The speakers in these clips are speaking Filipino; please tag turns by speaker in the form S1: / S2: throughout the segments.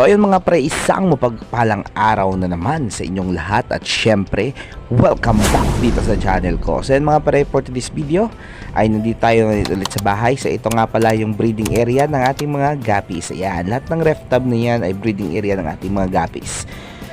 S1: So ayun mga pre, isang mapagpalang araw na naman sa inyong lahat at syempre, welcome back dito sa channel ko. So ayun mga pre, for today's video ay nandito tayo ulit sa bahay. So ito nga pala yung breeding area ng ating mga guppies. Ayan, lahat ng ref tub na yan ay breeding area ng ating mga guppies.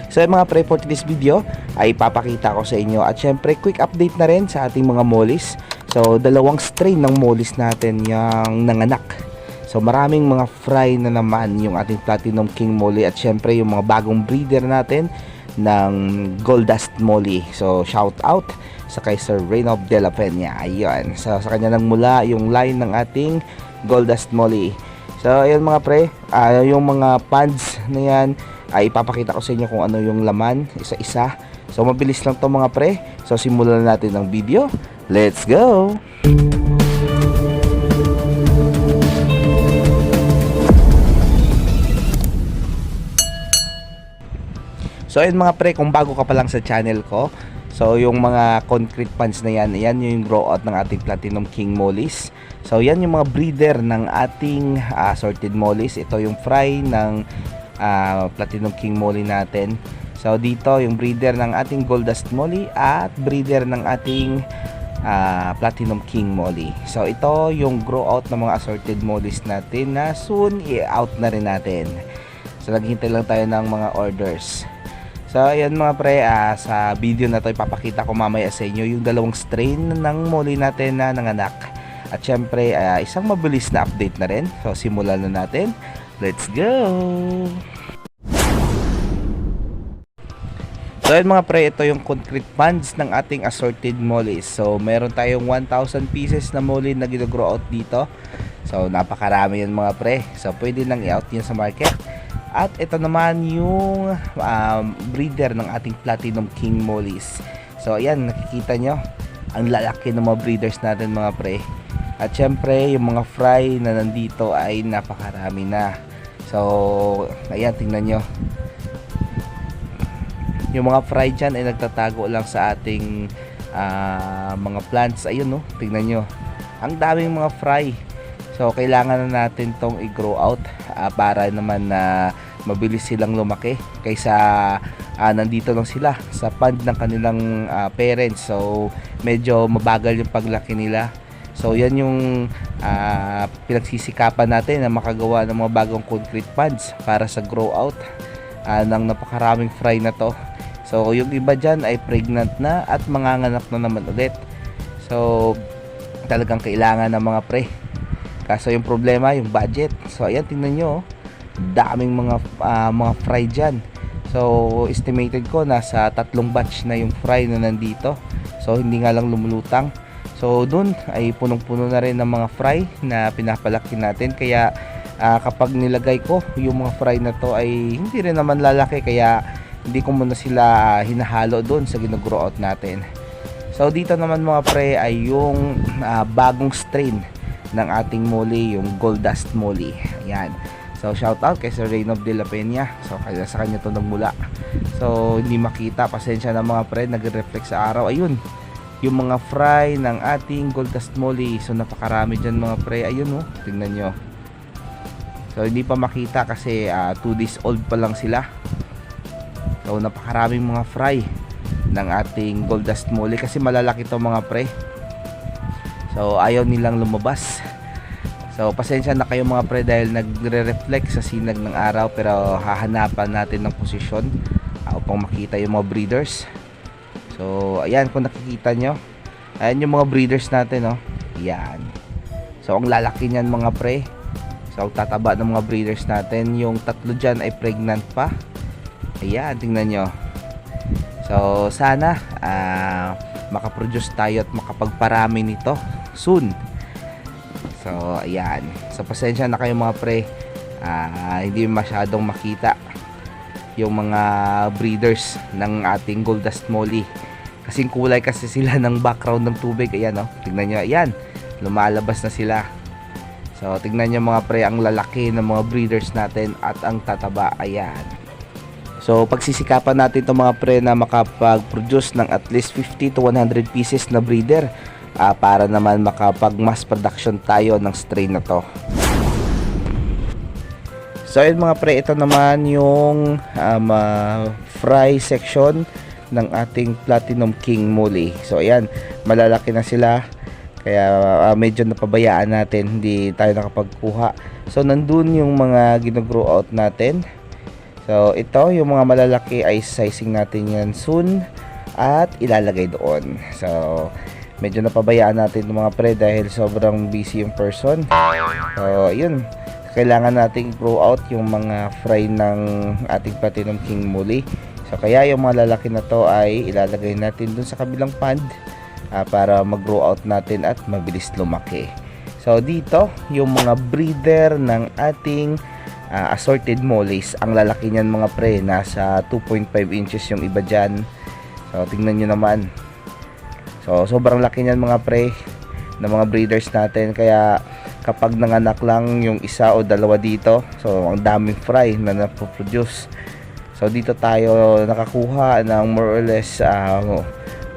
S1: So mga pre, for today's video ay papakita ko sa inyo at syempre quick update na rin sa ating mga mollies. So dalawang strain ng mollies natin yung nanganak. So maraming mga fry na naman yung ating Platinum King Molly at syempre yung mga bagong breeder natin ng Goldust Molly. So shout out sa kay Sir Reynolds de la Peña. Ayun. So sa kanya nang mula yung line ng ating Goldust Molly. So ayun mga pre, ah, yung mga pads na yan ay ipapakita ko sa inyo kung ano yung laman isa-isa. So mabilis lang to mga pre. So simulan na natin ng video. Let's go! So ayun mga pre, kung bago ka pa lang sa channel ko, so yung mga concrete pans na yan, yan yung grow out ng ating Platinum King Mollies. So yan yung mga breeder ng ating ah, assorted mollies. Ito yung fry ng ah, Platinum King Molly natin. So dito yung breeder ng ating Goldust Molly at breeder ng ating ah, Platinum King Molly. So ito yung grow out ng mga assorted mollies natin na soon i-out na rin natin. So naghihintay lang tayo ng mga orders. So ayan mga pre, ah, sa video na to ipapakita ko mamaya sa inyo yung dalawang strain ng molly natin na nanganak. At syempre, ah, isang mabilis na update na rin. So simulan na natin. Let's go! So ayun mga pre, ito yung concrete funds ng ating assorted mollies. So meron tayong 1,000 pieces na molly na ginagrow out dito. So napakarami yan mga pre. So pwede nang i-out yan sa market. At ito naman yung um, breeder ng ating Platinum King Mollies. So ayan, nakikita nyo ang lalaki ng mga breeders natin mga pre. At syempre, yung mga fry na nandito ay napakarami na. So, ayan, tingnan nyo. Yung mga fry dyan ay nagtatago lang sa ating ah, mga plants. Ayun no, tingnan nyo. Ang daming mga fry. So, kailangan na natin tong i-grow out ah, para naman na mabilis silang lumaki kaysa ah, nandito lang sila sa pond ng kanilang ah, parents. So, medyo mabagal yung paglaki nila. So, yan yung ah, pinagsisikapan natin na makagawa ng mga bagong concrete ponds para sa grow out ah, ng napakaraming fry na to. So, yung iba dyan ay pregnant na at manganganak na naman ulit. So, talagang kailangan ng mga pre. Kaso yung problema, yung budget. So, ayan, tingnan nyo. oh. Daming mga, ah, mga fry dyan. So, estimated ko nasa tatlong batch na yung fry na nandito. So, hindi nga lang lumulutang. So, dun ay punong-puno na rin ng mga fry na pinapalaki natin. Kaya, ah, kapag nilagay ko yung mga fry na to ay hindi rin naman lalaki. Kaya, hindi ko muna sila ah, hinahalo doon sa ginag-grow out natin. So dito naman mga pre ay yung ah, bagong strain ng ating molly, yung Gold Dust Molly. Ayan. So shout out kay Sir Reynolds de la Peña. So kaya sa kanya to nagmula. So hindi makita, pasensya na mga pre, nagre-reflect sa araw. Ayun. Yung mga fry ng ating Gold Dust Molly. So napakarami diyan mga pre. Ayun oh, tingnan nyo. So hindi pa makita kasi 2 days old pa lang sila. So napakaraming mga fry ng ating gold dust molly kasi malalaki to mga pre. So ayaw nilang lumabas. So pasensya na kayo mga pre dahil nagre-reflect sa sinag ng araw pero hahanapan natin ng posisyon uh, upang makita yung mga breeders. So ayan kung nakikita nyo. Ayan yung mga breeders natin oh. Yan. So ang lalaki niyan mga pre. So ang tataba ng mga breeders natin. Yung tatlo dyan ay pregnant pa. Ayan, tingnan nyo. So, sana ah, makaproduce tayo at makapagparami nito soon. So, ayan. So, pasensya na kayo mga pre. Ah, hindi masyadong makita yung mga breeders ng ating Gold Dust Molly. Kasing kulay kasi sila ng background ng tubig. Ayan, oh. Tingnan nyo. Ayan. Lumalabas na sila. So, tingnan nyo mga pre, ang lalaki ng mga breeders natin at ang tataba. Ayan. So, pagsisikapan natin itong mga pre na makapag-produce ng at least 50 to 100 pieces na breeder ah, para naman makapag-mass production tayo ng strain na to. So, ayun mga pre, ito naman yung um, ah, fry section ng ating Platinum King Muli. So ayan, malalaki na sila. Kaya ah, medyo napabayaan natin, hindi tayo nakapagkuha. So nandun yung mga gino-grow out natin. So ito, yung mga malalaki ay sizing natin yan soon at ilalagay doon. So medyo napabayaan natin ng mga pre dahil sobrang busy yung person. So yun, kailangan nating grow out yung mga fry ng ating Platinum King muli. So kaya yung mga lalaki na to ay ilalagay natin dun sa kabilang pond ah, para mag-grow out natin at mabilis lumaki. So dito, yung mga breeder ng ating ah, assorted mollies, ang lalaki niyan mga pre, nasa 2.5 inches yung iba dyan. So tingnan nyo naman. So sobrang laki niyan mga pre ng mga breeders natin. Kaya kapag nanganak lang yung isa o dalawa dito so ang daming fry na napoproduce. So dito tayo nakakuha ng more or less ah,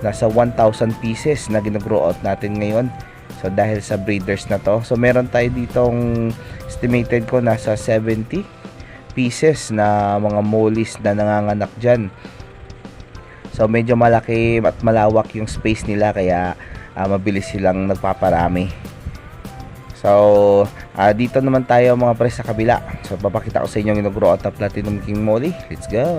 S1: nasa 1,000 pieces na ginagrow out natin ngayon. So dahil sa breeders na to. So meron tayo ditong estimated ko nasa 70 pieces na mga mollies na nanganganak dyan so medyo malaki at malawak yung space nila kaya ah, mabilis silang nagpaparami So, ah, dito naman tayo mga pre sa kabila. So, papakita ko sa inyo yung ginag-grow out na Platinum King Molly. Let's go!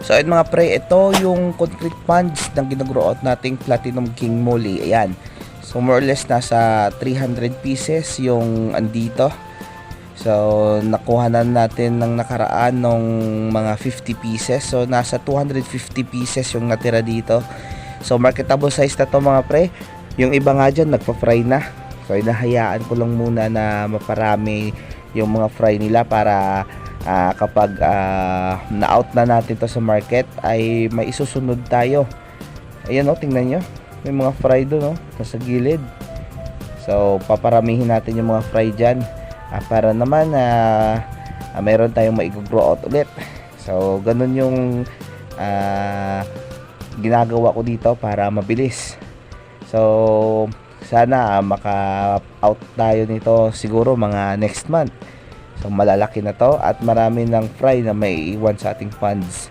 S1: So, ayun mga pre, ito yung concrete ponds ng ginag-grow nating Platinum King Molly. Ayan. So, more or less nasa 300 pieces yung andito. So, nakuha na natin ng nakaraan ng mga 50 pieces. So, nasa 250 pieces yung natira dito. So, marketable size na to mga pre. Yung iba nga dyan, nagpa-fry na. So inahayaan ko lang muna na maparami yung mga fry nila para ah, kapag ah, na-out na natin to sa market ay may isusunod tayo. Ayan o, tingnan nyo. May mga fry doon o, nasa gilid. So paparamihin natin yung mga fry dyan ah, para naman na ah, mayroon tayong maigrow out ulit. So ganun yung ah, ginagawa ko dito para mabilis. So sana ah, maka-out tayo nito siguro mga next month. So malalaki na to at marami ng fry na may iwan sa ating funds.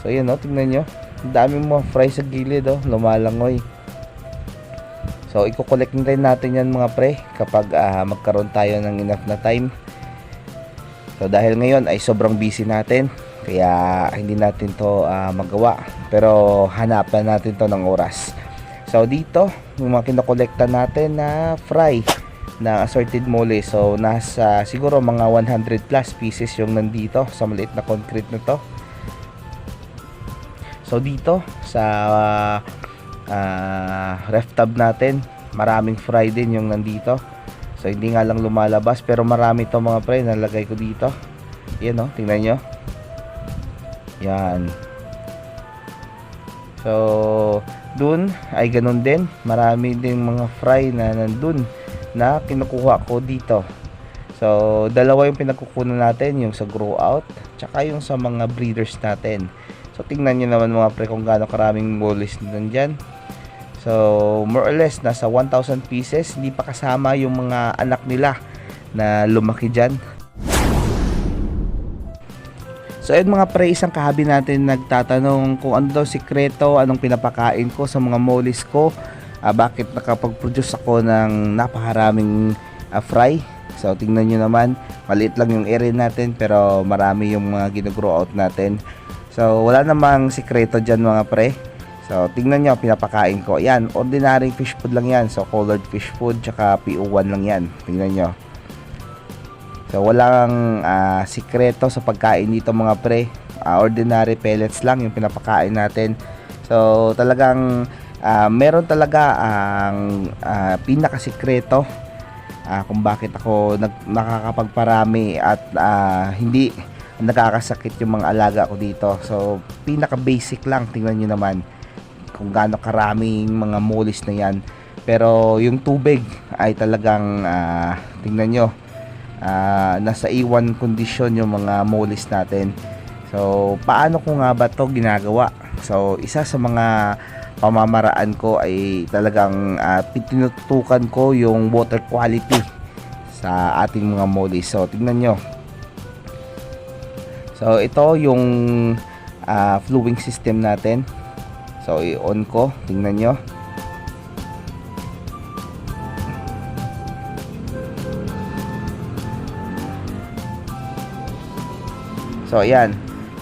S1: So yun no, tingnan nyo. Ang daming mga fry sa gilid oh, lumalangoy. So i-collect na rin natin yan mga pre kapag ah, magkaroon tayo ng enough na time. So dahil ngayon ay sobrang busy natin kaya hindi natin to ah, magawa. Pero hanapan natin to ng oras. So dito, yung mga kinokolekta natin na fry na assorted mole. So nasa siguro mga 100 plus pieces yung nandito sa maliit na concrete na to. So dito sa ah, ref tab natin, maraming fry din yung nandito. So hindi nga lang lumalabas pero marami to mga pre nalagay ko dito. Yan oh, tingnan nyo. Yan. So, dun ay ganun din. Marami din mga fry na nandun na kinukuha ko dito. So, dalawa yung pinagkukunan natin, yung sa grow out, tsaka yung sa mga breeders natin. So, tingnan nyo naman mga pre kung gaano karaming mollies nandyan. So, more or less, nasa 1,000 pieces. Hindi pa kasama yung mga anak nila na lumaki dyan. So ayun mga pre, isang kahabi natin nagtatanong kung ano daw sikreto, anong pinapakain ko sa mga mollies ko, ah, bakit nakapag-produce ako ng napakaraming ah, fry. So tingnan nyo naman, maliit lang yung area natin pero marami yung mga ginagrow out natin. So wala namang sikreto dyan mga pre. So tingnan nyo, pinapakain ko. Yan, ordinary fish food lang yan. So colored fish food, tsaka PO1 lang yan. Tingnan nyo. So walang ah, sikreto sa pagkain dito mga pre. Ah, ordinary pellets lang yung pinapakain natin. So talagang ah, meron talaga ang ah, pinakasikreto ah, kung bakit ako nag, nakakapagparami at ah, hindi nakakasakit yung mga alaga ko dito. So pinaka basic lang tingnan niyo naman kung gaano karaming mga mollies na yan. Pero yung tubig ay talagang ah, tingnan nyo ah, nasa A1 condition yung mga mollies natin. So, paano ko nga ba to ginagawa? So, isa sa mga pamamaraan ko ay talagang uh, tinututukan ko yung water quality sa ating mga mollies. So, tingnan nyo. So, ito yung ah, flowing system natin. So, i-on ko. Tingnan nyo. So, ayan.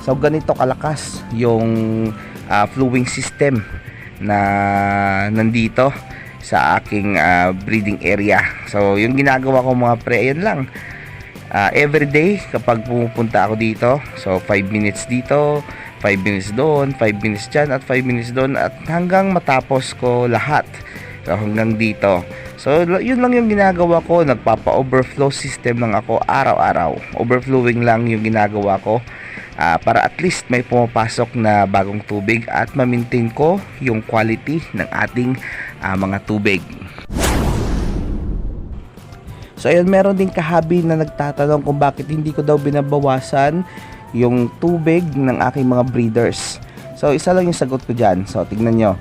S1: So, ganito kalakas yung ah, flowing system na nandito sa aking ah, breeding area. So, yung ginagawa ko mga pre, ayan lang. Ah, every day kapag pumupunta ako dito, so 5 minutes dito, 5 minutes doon, 5 minutes dyan, at 5 minutes doon, at hanggang matapos ko lahat. So, hanggang dito. So, yun lang yung ginagawa ko. Nagpapa-overflow system lang ako araw-araw. Overflowing lang yung ginagawa ko. Ah, para at least may pumapasok na bagong tubig at ma-maintain ko yung quality ng ating ah, mga tubig. So ayun, meron din kahabi na nagtatanong kung bakit hindi ko daw binabawasan yung tubig ng aking mga breeders. So isa lang yung sagot ko dyan. So tignan nyo.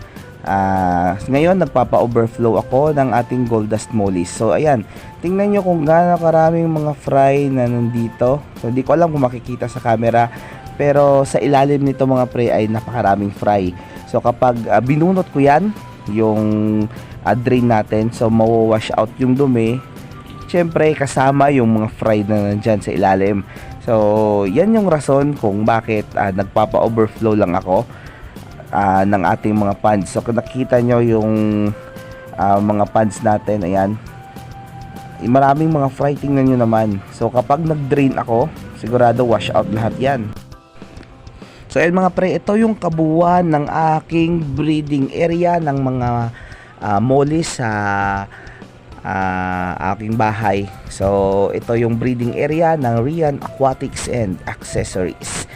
S1: Ah, ngayon nagpapa-overflow ako ng ating gold dust mollies. So ayan, tingnan nyo kung gaano karaming mga fry na nandito. So hindi ko alam kung makikita sa camera. Pero sa ilalim nito mga pre ay napakaraming fry. So kapag ah, binunot ko yan, yung ah, drain natin, so mawawash out yung dumi, syempre kasama yung mga fry na nandyan sa ilalim. So, yan yung rason kung bakit ah, nagpapa-overflow lang ako ah, ng ating mga pans. So, kung nakita nyo yung ah, mga pans natin, ayan, maraming mga fry, tingnan nyo naman. So, kapag nag-drain ako, sigurado wash out lahat yan. So, ayun mga pre, ito yung kabuuan ng aking breeding area ng mga ah, mollies sa ah, aking bahay. So, ito yung breeding area ng Rian Aquatics and Accessories.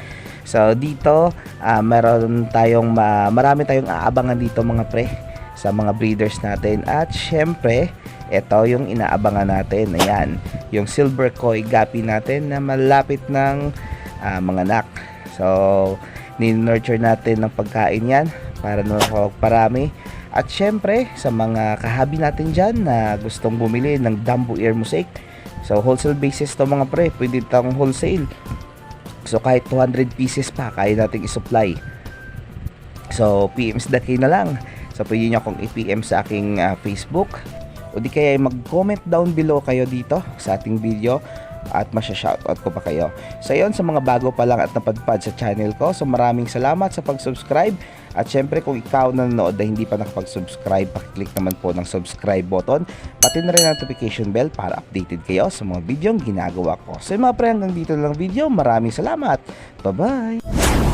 S1: So, dito, ah, meron tayong, ma- marami tayong aabangan dito mga pre sa mga breeders natin. At syempre, ito yung inaabangan natin. Ayan, yung silver koi gapi natin na malapit ng ah, mga anak. So, ni-nurture natin ng pagkain yan para na parami. At syempre, sa mga kahabi natin dyan na gustong bumili ng Dumbo Ear Mosaic. So, wholesale basis to mga pre. Pwede itong wholesale. So, kahit 200 pieces pa, kaya nating isupply. So, PMs that kayo na lang. So, pwede nyo akong i-PM sa aking ah, Facebook. O di kaya mag-comment down below kayo dito sa ating video at masya-shoutout ko pa kayo. So yun, sa mga bago pa lang at napadpad sa channel ko, so maraming salamat sa pag-subscribe. At syempre kung ikaw na nanonood na hindi pa nakapag-subscribe, pakiclick naman po ng subscribe button. Pati na rin ang notification bell para updated kayo sa mga video ginagawa ko. So mga pre, hanggang dito lang video. Maraming salamat. Bye-bye!